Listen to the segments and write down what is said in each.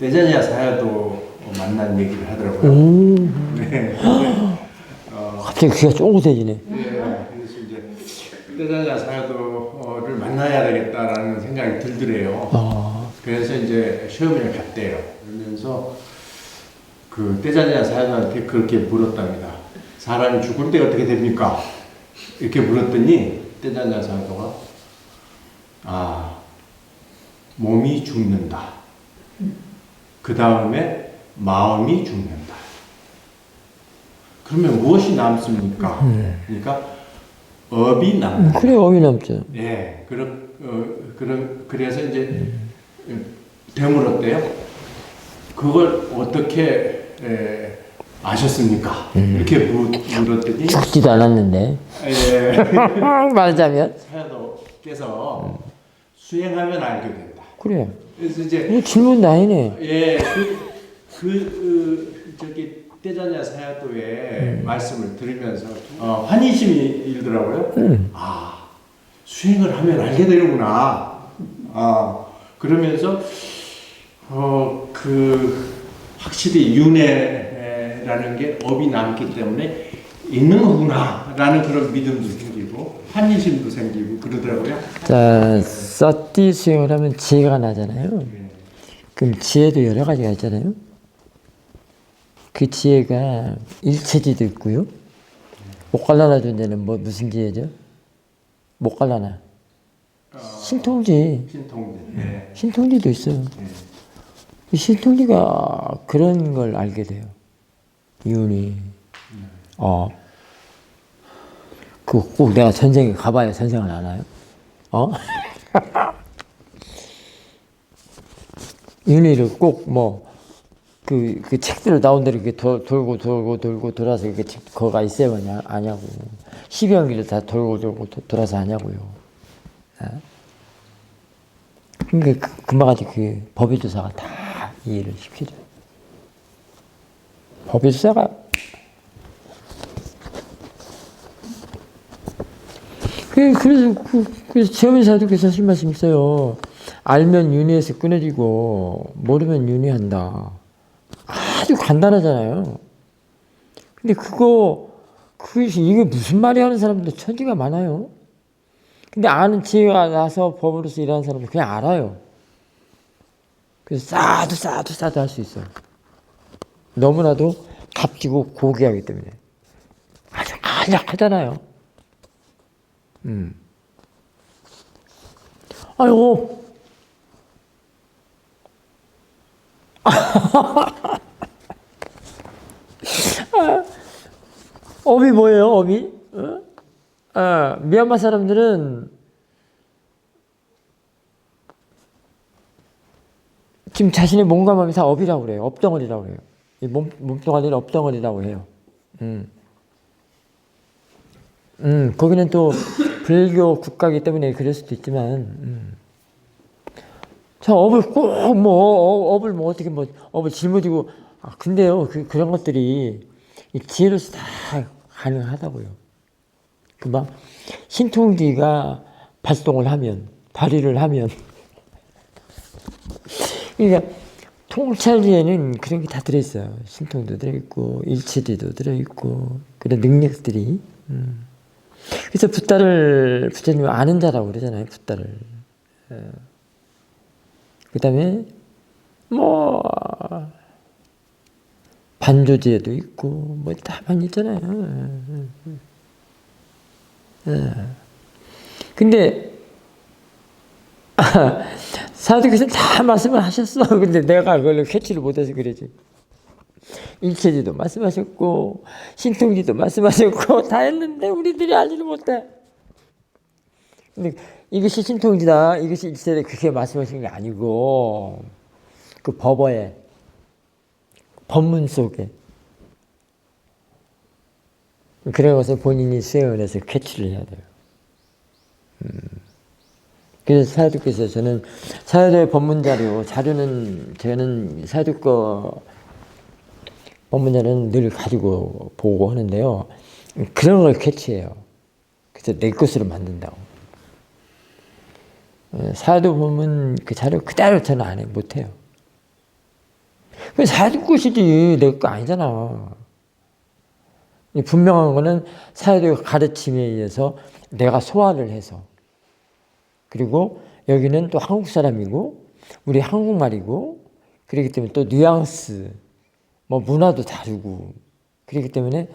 대전야 사야도 만난 얘기를 하더라고요. 음, 네. 어, 갑자기 귀가 쫑긋해지네. 예, 그래서 이제 대전야 사야도를 만나야 되겠다라는 생각이 들더래요. 아, 그래서 이제 시험을 갔대요. 그러면서 그 떼자냐 사연한테 그렇게 물었답니다. 사람이 죽을 때 어떻게 됩니까? 이렇게 물었더니 떼자냐 사도가 아 몸이 죽는다. 그 다음에 마음이 죽는다. 그러면 무엇이 남습니까? 그러니까 업이 음, 남는다. 그래, 어미 남죠. 예, 그러, 어, 그러, 그래서 이제 되물었대요. 그걸 어떻게 에, 아셨습니까? 이렇게 물- 물었더니 죽지도 않았는데. 예, 말하자면. 사야도께서 수행하면 알게 된다. 그래. 그래서 이제 질문 나이네. 예, 그, 그 어, 저기 떼자냐 사야도의 말씀을 들으면서 어, 환희심이 일더라고요. 아 수행을 하면 알게 되는구나. 아 그러면서 어 그 확실히 윤회라는 게 업이 남기 때문에 있는 거구나라는 그런 믿음도 환희심도 생기고 그러더라고요. 자, 서띠 수행을 하면 지혜가 나잖아요. 예. 그럼 지혜도 여러 가지가 있잖아요. 그 지혜가 일체지도 있고요. 못 갈라나 존재는 뭐 무슨 지혜죠? 못 갈라나. 어, 신통지. 신통제. 예. 신통지도 있어요. 예. 이 신통지가 그런 걸 알게 돼요. 이윤이. 어. 그 꼭 내가 전생에 가봐야 전생을 아나요? 어? 윤희를 꼭 뭐, 그, 그 책들을 나온 대로 이렇게 도, 돌고 돌고 돌고 돌아서 이렇게 책, 거가 있어야 하냐, 아냐고. 십여기를 다 돌고 돌고 도- 돌아서 하냐고요. 어? 그러니까 그, 금방같이 그 법의조사가 다 이해를 시켜줘요. 법의조사가 그, 그래서, 그, 그래서 최현민 사도께서 하신 말씀 있어요. 알면 윤회에서 끊어지고, 모르면 윤회한다. 아주 간단하잖아요. 근데 그거, 그것이, 이게 무슨 말이 하는 사람도 천지가 많아요. 근데 아는 지혜가 나서 법으로서 일하는 사람은 그냥 알아요. 그래서 싸도 싸도 싸도 할 수 있어요. 너무나도 값지고 고귀하기 때문에. 아주 간략하잖아요. 음. 아이고. 업이 뭐예요, 업이? 어? 아, 미얀마 사람들은 지금 자신의 몸과 마음이 다 업이라고 그래요. 업덩어리라고 그래요. 이 몸, 몸뚱아리를 업덩어리라고 해요. 음. 음, 거기는 또 불교 국가이기 때문에 그럴 수도 있지만, 음. 자, 업을 꼭 뭐, 어, 업을 뭐 어떻게 뭐, 업을 짊어지고, 아, 근데요, 그, 그런 것들이 이 지혜로서 다 가능하다고요. 금방 신통기가 발동을 하면, 발휘를 하면, 그러니까 통찰지에는 그런 게 다 들어있어요. 신통도 들어있고, 일체지도 들어있고, 그런 능력들이. 음. 그래서 붓다를 부처님이 아는 자라고 그러잖아요. 붓다를. 그 다음에 뭐 반조지에도 있고 뭐다 많이 있잖아요. 예. 근데 사도께서 다 말씀을 하셨어. 근데 내가 그걸 캐치를 못해서 그러지. 일체지도 말씀하셨고 신통지도 말씀하셨고 다 했는데 우리들이 알지를 못해. 근데 이것이 신통지다, 이것이 일체다 그렇게 말씀하신 게 아니고 그 법어에 법문 속에 것을 본인이 수행을 해서 캐치를 해야 돼요. 음. 그래서 사도께서 저는 사도의 법문 자료 자료는 저는 사도 거 법문자는 늘 가지고 보고 하는데요. 그런 걸 캐치해요. 그래서 내 것으로 만든다고. 어, 사도 보면 그 자료 그대로 저는 안 해, 못해요. 그 사회적 것이지 내 거 아니잖아. 이 분명한 거는 사회적 가르침에 의해서 내가 소화를 해서 그리고 여기는 또 한국 사람이고 우리 한국말이고 그렇기 때문에 또 뉘앙스 뭐 문화도 다르고 그렇기 때문에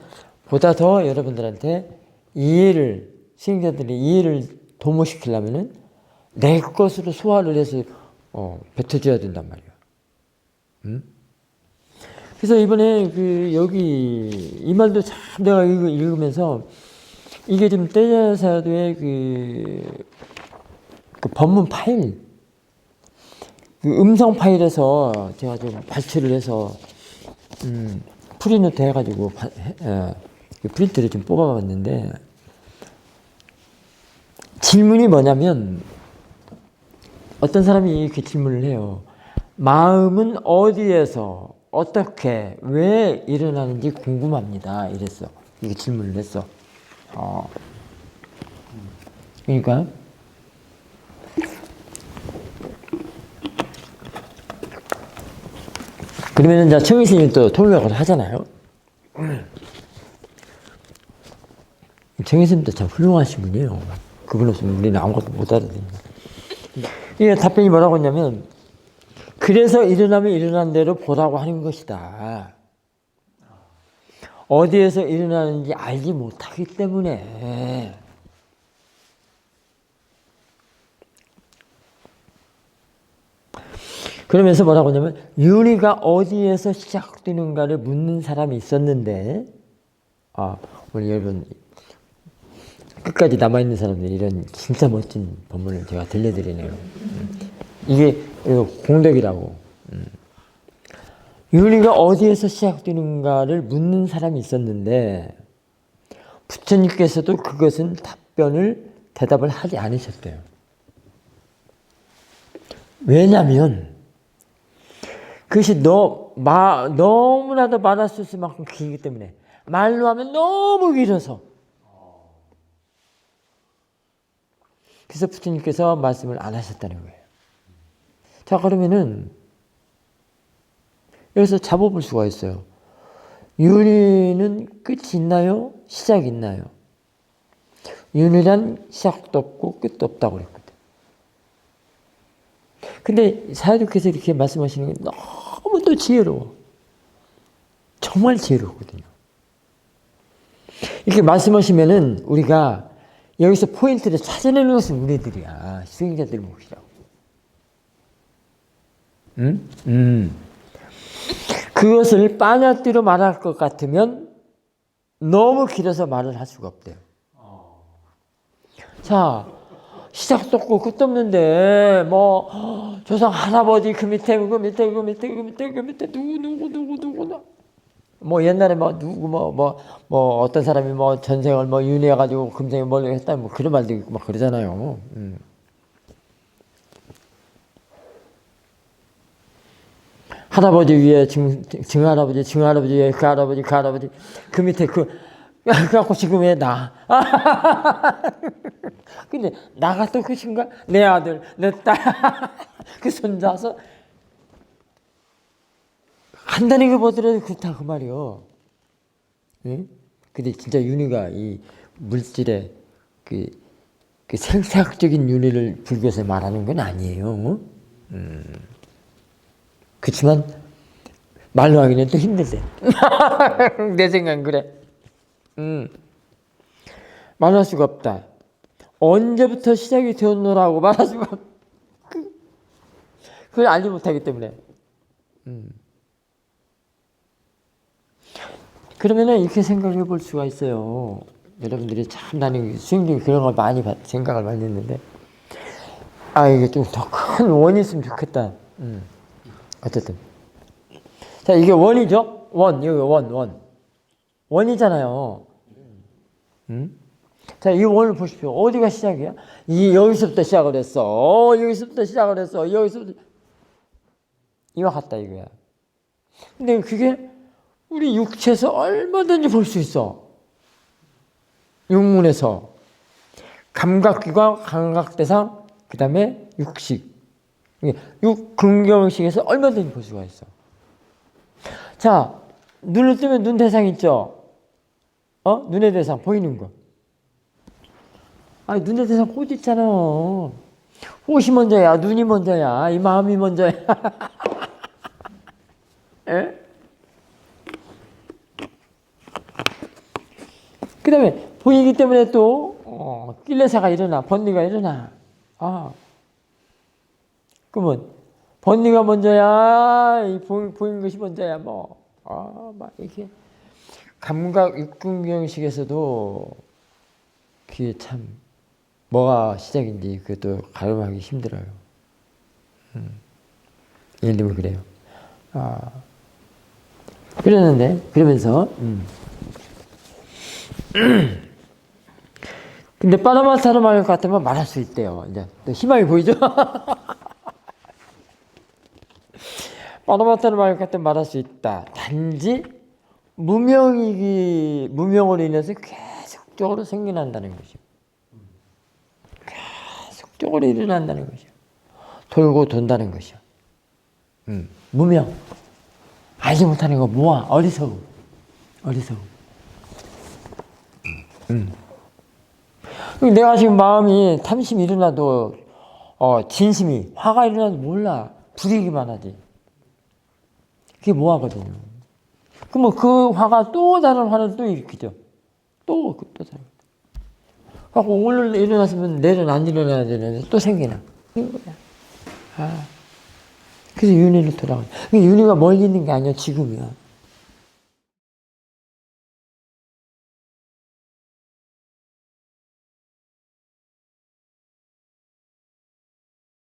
보다 더 여러분들한테 이해를 수행자들의 이해를 도모시키려면은 내 것으로 소화를 해서 어, 뱉어줘야 된단 말이야. 음? 그래서 이번에 그 여기 이 말도 참 내가 읽으면서 이게 좀 떼자사도의 그, 그 법문 파일 그 음성 파일에서 제가 좀 발췌를 해서 음, 프리노트 해가지고 바, 그 프린트를 좀 뽑아봤는데 질문이 뭐냐면 어떤 사람이 이렇게 질문을 해요. 마음은 어디에서 어떻게 왜 일어나는지 궁금합니다. 이랬어. 이게 질문을 했어. 어. 그러니까 그러면은 이제 청일신이 또 통역을 하잖아요. 정혜선도 참 훌륭하신 분이에요. 그분 없으면 우리는 아무것도 못 알아듣는다. 이게 답변이 뭐라고 했냐면, 그래서 일어나면 일어난 대로 보라고 하는 것이다. 어디에서 일어나는지 알지 못하기 때문에. 그러면서 뭐라고 하냐면, 윤희가 어디에서 시작되는가를 묻는 사람이 있었는데, 아, 오늘 여러분, 끝까지 남아있는 사람들 이런 진짜 멋진 법문을 제가 들려드리네요. 음. 이게 공덕이라고. 음. 윤리가 어디에서 시작되는가를 묻는 사람이 있었는데 부처님께서도 그것은 답변을 대답을 하지 않으셨대요. 왜냐하면 그것이 너, 마, 너무나도 말할 수 있을 만큼 길기 때문에 말로 하면 너무 길어서 그래서 부처님께서 말씀을 안 하셨다는 거예요. 자, 그러면은 여기서 잡아볼 수가 있어요. 윤리는 끝이 있나요? 시작이 있나요? 윤리란 시작도 없고 끝도 없다고 그랬거든. 근데 사회독께서 이렇게 말씀하시는 게 너무 또 지혜로워. 정말 지혜롭거든요. 이렇게 말씀하시면은 우리가 여기서 포인트를 찾아내는 것은 우리들이야. 수행자들 몫이라고. 음? 음. 그것을 빠냐띠로 말할 것 같으면 너무 길어서 말을 할 수가 없대요. 자, 시작도 없고 끝도 없는데, 뭐, 조상 할아버지 그 밑에, 그 밑에, 그 밑에, 그 밑에, 그 밑에, 누구, 누구, 누구, 누구, 뭐 옛날에 뭐 누구 뭐뭐 뭐 어떤 사람이 뭐 전생을 뭐 윤회해 가지고 금생에 뭘 했다 뭐 그런 말도 있고 막 그러잖아요. 음. 할아버지 위에 증, 증 할아버지, 증 할아버지 위에 그 할아버지, 그 할아버지, 그 밑에 그, 그래갖고 지금 왜 나? 근데 나가 또 끝인가? 내 아들, 내 딸, 그 손자서 한다는 게 보더라도 그렇다 그 말이요. 응? 근데 진짜 윤희가 이 물질의 그, 그 생사학적인 윤희를 불교에서 말하는 건 아니에요. 음. 그렇지만 말로 하기는 또 힘들대. 내 생각은 그래. 음. 말할 수가 없다. 언제부터 시작이 되었노라고 말할 수가 없. 그, 그걸 알지 못하기 때문에. 음. 그러면은 이렇게 생각해 볼 수가 있어요. 여러분들이 참 나는 수행 중에 그런 걸 많이 받, 생각을 많이 했는데, 아, 이게 좀 더 큰 원이 있으면 좋겠다. 음. 어쨌든. 자, 이게 원이죠? 원, 여기 원, 원. 원이잖아요. 음? 자, 이 원을 보십시오. 어디가 시작이야? 이, 여기서부터 시작을 했어. 어, 여기서부터 시작을 했어. 여기서부터. 이와 같다, 이거야. 근데 그게 우리 육체에서 얼마든지 볼 수 있어. 육문에서. 감각기관, 감각대상, 그 다음에 육식. 육 근경식에서 얼마든지 볼 수가 있어. 자, 눈을 뜨면 눈 대상 있죠? 어? 눈의 대상, 보이는 거. 아니, 눈의 대상 꽃 있잖아. 꽃이 먼저야, 눈이 먼저야, 이 마음이 먼저야. 에? 그 다음에 보이기 때문에 또, 어, 낄레사가 일어나, 번뇌가 일어나. 아. 그러면, 번뇌가 먼저야, 이 보, 보이는 것이 먼저야, 뭐. 아, 막 이렇게. 감각 육군경식에서도 그게 참, 뭐가 시작인지 그것도 가늠하기 힘들어요. 음. 예를 들면 그래요. 아. 그러는데, 그러면서, 음. 근데 파나마타로 말할 것 같으면 말할 수 있대요. 이제 또 희망이 보이죠? 파나마타로 말할 것 같으면 말할 수 있다. 단지 무명이기 무명으로 인해서 계속적으로 생겨난다는 것이요. 계속적으로 일어난다는 것이요. 돌고 돈다는 것이요. 음, 무명. 알지 못하는 거 모아 어리석음. 어리석음. 내가 지금 마음이 탐심이 일어나도 어, 진심이 화가 일어나도 몰라 불이기만 하지 그게 뭐하거든요 그러면 그 화가 또 다른 화를 또 일으키죠. 또, 그- 또 다른 하고 오늘 일어났으면 내일은 안 일어나야 되는데 또 생기나. 아. 그래서 윤회를 돌아가 윤회가 멀리 있는 게 아니야 지금이야